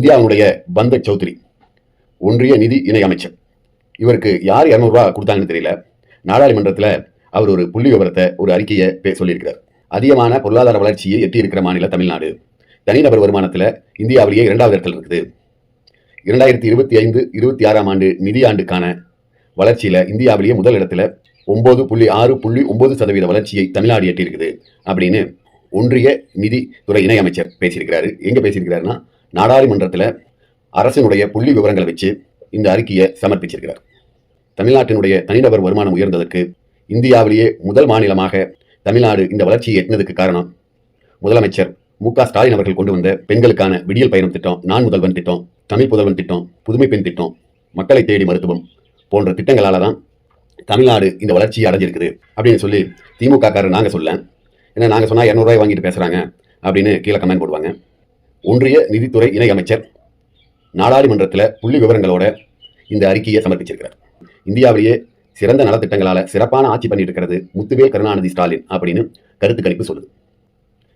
இந்தியாவுடைய பந்த சௌத்ரி ஒன்றிய நிதி இணை அமைச்சர். இவருக்கு யார் இரநூறுவா கொடுத்தாங்கன்னு தெரியல. நாடாளுமன்றத்தில் அவர் ஒரு புள்ளி விவரத்தை ஒரு அறிக்கையை பே சொல்லியிருக்கிறார். அதிகமான பொருளாதார வளர்ச்சியை எட்டியிருக்கிற மாநில தமிழ்நாடு. தனிநபர் வருமானத்தில் இந்தியாவிலேயே இரண்டாவது இடத்தில் இருக்குது. இரண்டாயிரத்தி இருபத்தி ஐந்து இருபத்தி ஆறாம் ஆண்டு நிதியாண்டுக்கான வளர்ச்சியில் இந்தியாவிலேயே முதல் இடத்துல ஒன்பது புள்ளி ஆறு புள்ளி ஒன்பது சதவீத வளர்ச்சியை தமிழ்நாடு எட்டியிருக்குது அப்படின்னு ஒன்றிய நிதித்துறை இணையமைச்சர் பேசியிருக்கிறாரு. எங்கே பேசியிருக்கிறாருன்னா நாடாளுமன்றத்தில் அரசினுடைய புள்ளி விவரங்களை வச்சு இந்த அறிக்கையை சமர்ப்பிச்சிருக்கிறார். தமிழ்நாட்டினுடைய தனிநபர் வருமானம் உயர்ந்ததற்கு இந்தியாவிலேயே முதல் மாநிலமாக தமிழ்நாடு இந்த வளர்ச்சியை எட்டினதுக்கு காரணம் முதலமைச்சர் மு க ஸ்டாலின் அவர்கள் கொண்டு வந்த பெண்களுக்கான விடியல் பயணம் திட்டம் நான் முதல்வன் திட்டம் தமிழ் புதல்வன் திட்டம் புதுமை பெண் திட்டம் மக்களை தேடி மருத்துவம் போன்ற திட்டங்களால் தான் தமிழ்நாடு இந்த வளர்ச்சியை அடைஞ்சிருக்குது அப்படின்னு சொல்லி திமுக காரர் நாங்கள் சொல்ல ஏன்னா நாங்கள் சொன்னால் இரநூறுவாய் வாங்கிட்டு பேசுகிறாங்க அப்படின்னு கீழே கமெண்ட் போடுவாங்க. ஒன்றிய நிதித்துறை இணை அமைச்சர் நாடாளுமன்றத்தில் புள்ளி விவரங்களோட இந்த அறிக்கையை சமர்ப்பிச்சிருக்கிறார். இந்தியாவிலேயே சிறந்த நலத்திட்டங்களால சிறப்பான ஆட்சி பண்ணிட்டு இருக்கிறது முத்துவேல் கருணாநிதி ஸ்டாலின் அப்படின்னு கருத்து கணிப்பு சொல்லுது.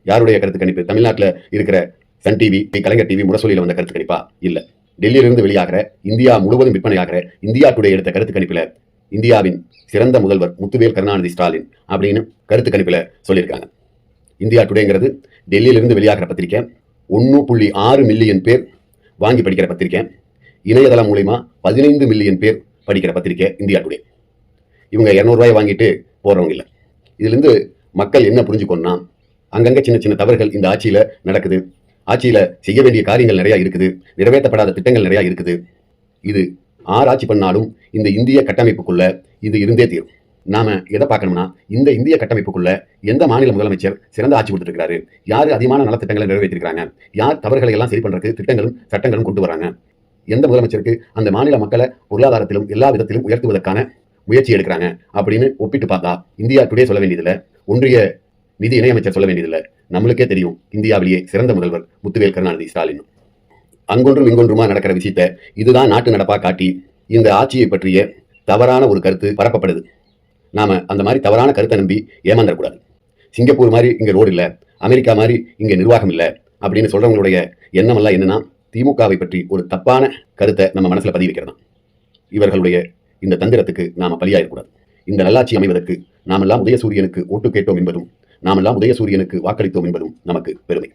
யாருடைய கருத்து கணிப்பு? தமிழ்நாட்டில் இருக்கிற சன் டிவி கலைஞர் டிவி முரசொலியில் வந்த கருத்து கணிப்பா? இல்லை. டெல்லியிலிருந்து வெளியாகிற இந்தியா முழுவதும் விற்பனையாகிற இந்தியா டுடே எடுத்த கருத்து கணிப்பில் இந்தியாவின் சிறந்த முதல்வர் முத்துவேல் கருணாநிதி ஸ்டாலின் அப்படின்னு கருத்து கணிப்பில் சொல்லியிருக்காங்க. இந்தியா டுடேங்கிறது டெல்லியிலிருந்து வெளியாகிற பத்திரிக்கை. ஒன்று புள்ளி ஆறு மில்லியன் பேர் வாங்கி படிக்கிற பத்திரிக்கை. இணையதளம் மூலிமா பதினைந்து மில்லியன் பேர் படிக்கிற பத்திரிக்கை இந்தியா டுடே இவங்க இரநூறுவாய் வாங்கிட்டு போகிறவங்க இல்லை. இதுலேருந்து மக்கள் என்ன புரிஞ்சுக்கணும்னா அங்கங்கே சின்ன சின்ன தவறுகள் இந்த ஆட்சியில் நடக்குது. ஆட்சியில் செய்ய வேண்டிய காரியங்கள் நிறையா இருக்குது. நிறைவேற்றப்படாத திட்டங்கள் நிறையா இருக்குது. இது ஆறு ஆட்சி பண்ணாலும் இந்த இந்திய கட்டமைப்புக்குள்ளே இது இருந்தே தீரும். நாம எதை பார்க்கணும்னா இந்த இந்திய கட்டமைப்புக்குள்ள எந்த மாநில முதலமைச்சர் சிறந்த ஆட்சி கொடுத்துருக்காரு யார் அதிகமான நலத்திட்டங்களை நிறைவேற்றிருக்காங்க யார் தவறுகளை எல்லாம் சரி பண்றதுக்கு திட்டங்களும் சட்டங்களும் கொண்டு வராங்க? எந்த முதலமைச்சருக்கு அந்த மாநில மக்களை பொருளாதாரத்திலும் எல்லா விதத்திலும் உயர்த்துவதற்கான முயற்சி எடுக்கிறாங்க அப்படின்னு ஒப்பிட்டு பார்த்தா இந்தியா டுடே சொல்ல வேண்டியதில்லை. ஒன்றிய நிதி இணையமைச்சர் சொல்ல வேண்டியதில்லை. நம்மளுக்கே தெரியும் இந்தியாவிலேயே சிறந்த முதல்வர் முத்துவேல் கருணாநிதி ஸ்டாலின். அங்கொன்றும் இங்கொன்றுமா நடக்கிற விஷயத்த இதுதான் நாட்டு நடப்பா காட்டி இந்த ஆட்சியை பற்றிய தவறான ஒரு கருத்து பரப்பப்படுது. நாம அந்த மாதிரி தவறான கருத்தை நம்பி ஏமாந்துடக்கூடாது சிங்கப்பூர் மாதிரி இங்கே ரோடு இல்லை அமெரிக்கா மாதிரி இங்க நிர்வாகம் இல்லை அப்படின்னு சொல்றவங்களுடைய எண்ணமெல்லாம் என்னன்னா திமுகவை பற்றி ஒரு தப்பான கருத்தை நம்ம மனசுல பதிவு வைக்கிறதாம் இவர்களுடைய இந்த தந்திரத்துக்கு நாம பலியாயிடக்கூடாது. இந்த நல்லாட்சி அமைவதற்கு நாமெல்லாம் உதயசூரியனுக்கு ஓட்டு கேட்டோம் என்பதும் நாமெல்லாம் உதயசூரியனுக்கு வாக்களித்தோம் என்பதும் நமக்கு பெருமை.